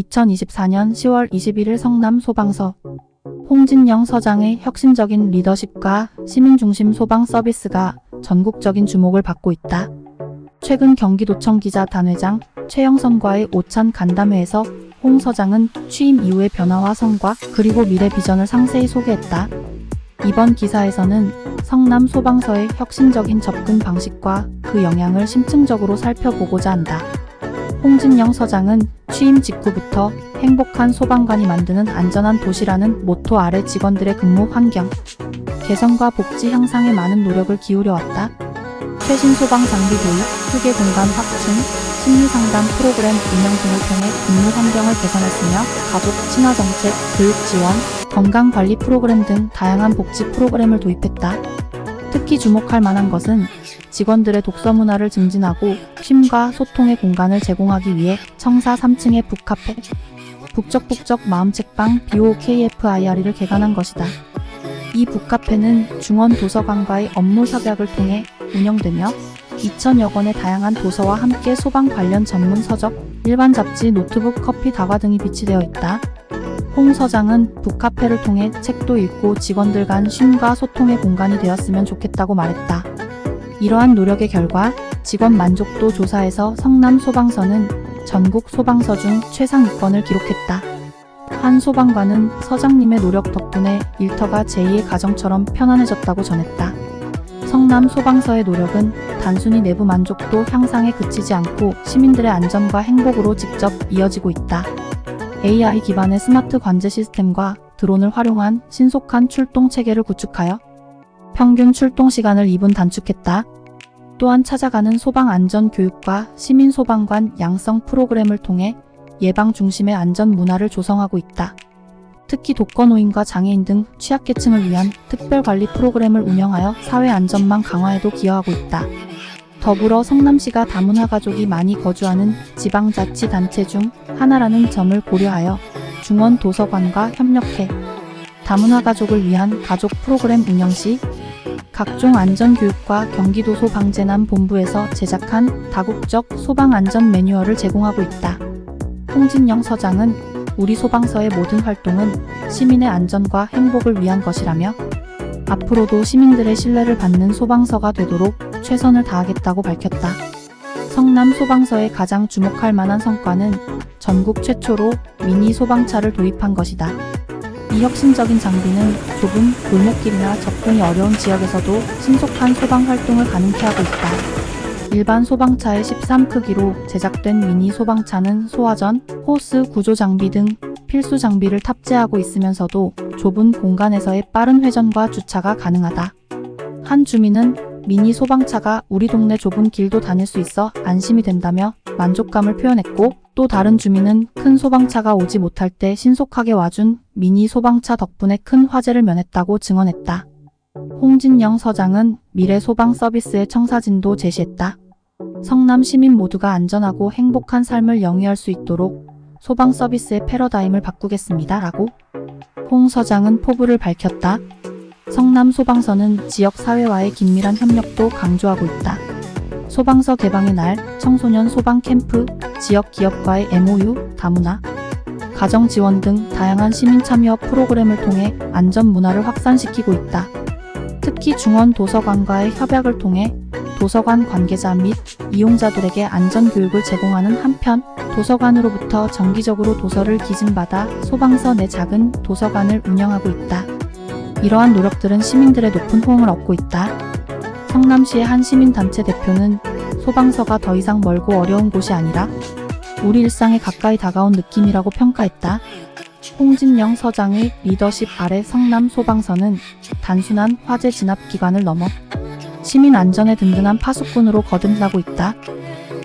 2024년 10월 21일 성남 소방서 홍진영 서장의 혁신적인 리더십과 시민중심 소방 서비스가 전국적인 주목을 받고 있다. 최근 경기도청 기자 단회장 최영선과의 오찬 간담회에서 홍 서장은 취임 이후의 변화와 성과 그리고 미래 비전을 상세히 소개했다. 이번 기사에서는 성남 소방서의 혁신적인 접근 방식과 그 영향을 심층적으로 살펴보고자 한다. 홍진영 서장은 취임 직후부터 행복한 소방관이 만드는 안전한 도시라는 모토 아래 직원들의 근무 환경, 개선과 복지 향상에 많은 노력을 기울여 왔다. 최신 소방 장비 도입, 휴게 공간 확충, 심리 상담 프로그램 운영 등을 통해 근무 환경을 개선했으며 가족 친화 정책, 교육 지원, 건강 관리 프로그램 등 다양한 복지 프로그램을 도입했다. 특히 주목할 만한 것은 직원들의 독서 문화를 증진하고 쉼과 소통의 공간을 제공하기 위해 청사 3층의 북카페, 북적북적 마음책방 BOKFIRE를 개관한 것이다. 이 북카페는 중원 도서관과의 업무 협약을 통해 운영되며 2천여 권의 다양한 도서와 함께 소방 관련 전문 서적, 일반 잡지, 노트북, 커피, 다과 등이 비치되어 있다. 홍 서장은 북카페를 통해 책도 읽고 직원들 간 쉼과 소통의 공간이 되었으면 좋겠다고 말했다. 이러한 노력의 결과 직원 만족도 조사에서 성남 소방서는 전국 소방서 중 최상 위권을 기록했다. 한 소방관은 서장님의 노력 덕분에 일터가 제2의 가정처럼 편안해졌다고 전했다. 성남 소방서의 노력은 단순히 내부 만족도 향상에 그치지 않고 시민들의 안전과 행복으로 직접 이어지고 있다. AI 기반의 스마트 관제 시스템과 드론을 활용한 신속한 출동 체계를 구축하여 평균 출동 시간을 2분 단축했다. 또한 찾아가는 소방 안전 교육과 시민 소방관 양성 프로그램을 통해 예방 중심의 안전 문화를 조성하고 있다. 특히 독거노인과 장애인 등 취약계층을 위한 특별관리 프로그램을 운영하여 사회 안전망 강화에도 기여하고 있다. 더불어 성남시가 다문화 가족이 많이 거주하는 지방자치단체 중 하나라는 점을 고려하여 중원 도서관과 협력해 다문화 가족을 위한 가족 프로그램 운영 시 각종 안전교육과 경기도 소 방재난 본부에서 제작한 다국적 소방안전 매뉴얼을 제공하고 있다. 홍진영 서장은 우리 소방서의 모든 활동은 시민의 안전과 행복을 위한 것이라며 앞으로도 시민들의 신뢰를 받는 소방서가 되도록 최선을 다하겠다고 밝혔다. 성남 소방서의 가장 주목할 만한 성과는 전국 최초로 미니 소방차를 도입한 것이다. 이 혁신적인 장비는 좁은 골목길이나 접근이 어려운 지역에서도 신속한 소방 활동을 가능케 하고 있다. 일반 소방차의 13 크기로 제작된 미니 소방차는 소화전, 호스 구조 장비 등 필수 장비를 탑재하고 있으면서도 좁은 공간에서의 빠른 회전과 주차가 가능하다. 한 주민은 미니 소방차가 우리 동네 좁은 길도 다닐 수 있어 안심이 된다며 만족감을 표현했고 또 다른 주민은 큰 소방차가 오지 못할 때 신속하게 와준 미니 소방차 덕분에 큰 화재를 면했다고 증언했다. 홍진영 서장은 미래 소방 서비스의 청사진도 제시했다. 성남 시민 모두가 안전하고 행복한 삶을 영위할 수 있도록 소방 서비스의 패러다임을 바꾸겠습니다. 라고 홍 서장은 포부를 밝혔다. 성남 소방서는 지역 사회와의 긴밀한 협력도 강조하고 있다. 소방서 개방의 날, 청소년 소방 캠프, 지역 기업과의 MOU, 다문화, 가정 지원 등 다양한 시민 참여 프로그램을 통해 안전 문화를 확산시키고 있다. 특히 중원 도서관과의 협약을 통해 도서관 관계자 및 이용자들에게 안전 교육을 제공하는 한편 도서관으로부터 정기적으로 도서를 기증받아 소방서 내 작은 도서관을 운영하고 있다. 이러한 노력들은 시민들의 높은 호응을 얻고 있다. 성남시의 한 시민단체 대표는 소방서가 더 이상 멀고 어려운 곳이 아니라 우리 일상에 가까이 다가온 느낌이라고 평가했다. 홍진영 서장의 리더십 아래 성남 소방서는 단순한 화재 진압 기관을 넘어 시민 안전의 든든한 파수꾼으로 거듭나고 있다.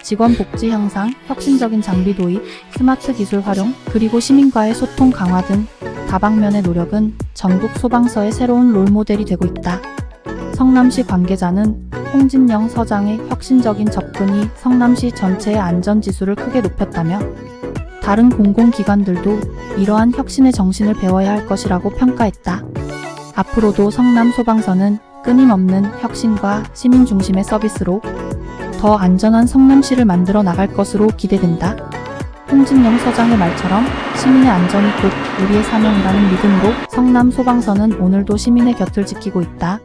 직원 복지 향상, 혁신적인 장비 도입, 스마트 기술 활용, 그리고 시민과의 소통 강화 등 다방면의 노력은 전국 소방서의 새로운 롤모델이 되고 있다. 성남시 관계자는 홍진영 서장의 혁신적인 접근이 성남시 전체의 안전 지수를 크게 높였다며 다른 공공기관들도 이러한 혁신의 정신을 배워야 할 것이라고 평가했다. 앞으로도 성남 소방서는 끊임없는 혁신과 시민 중심의 서비스로 더 안전한 성남시를 만들어 나갈 것으로 기대된다. 홍진영 서장의 말처럼 시민의 안전이 곧 우리의 사명이라는 믿음으로 성남 소방서는 오늘도 시민의 곁을 지키고 있다.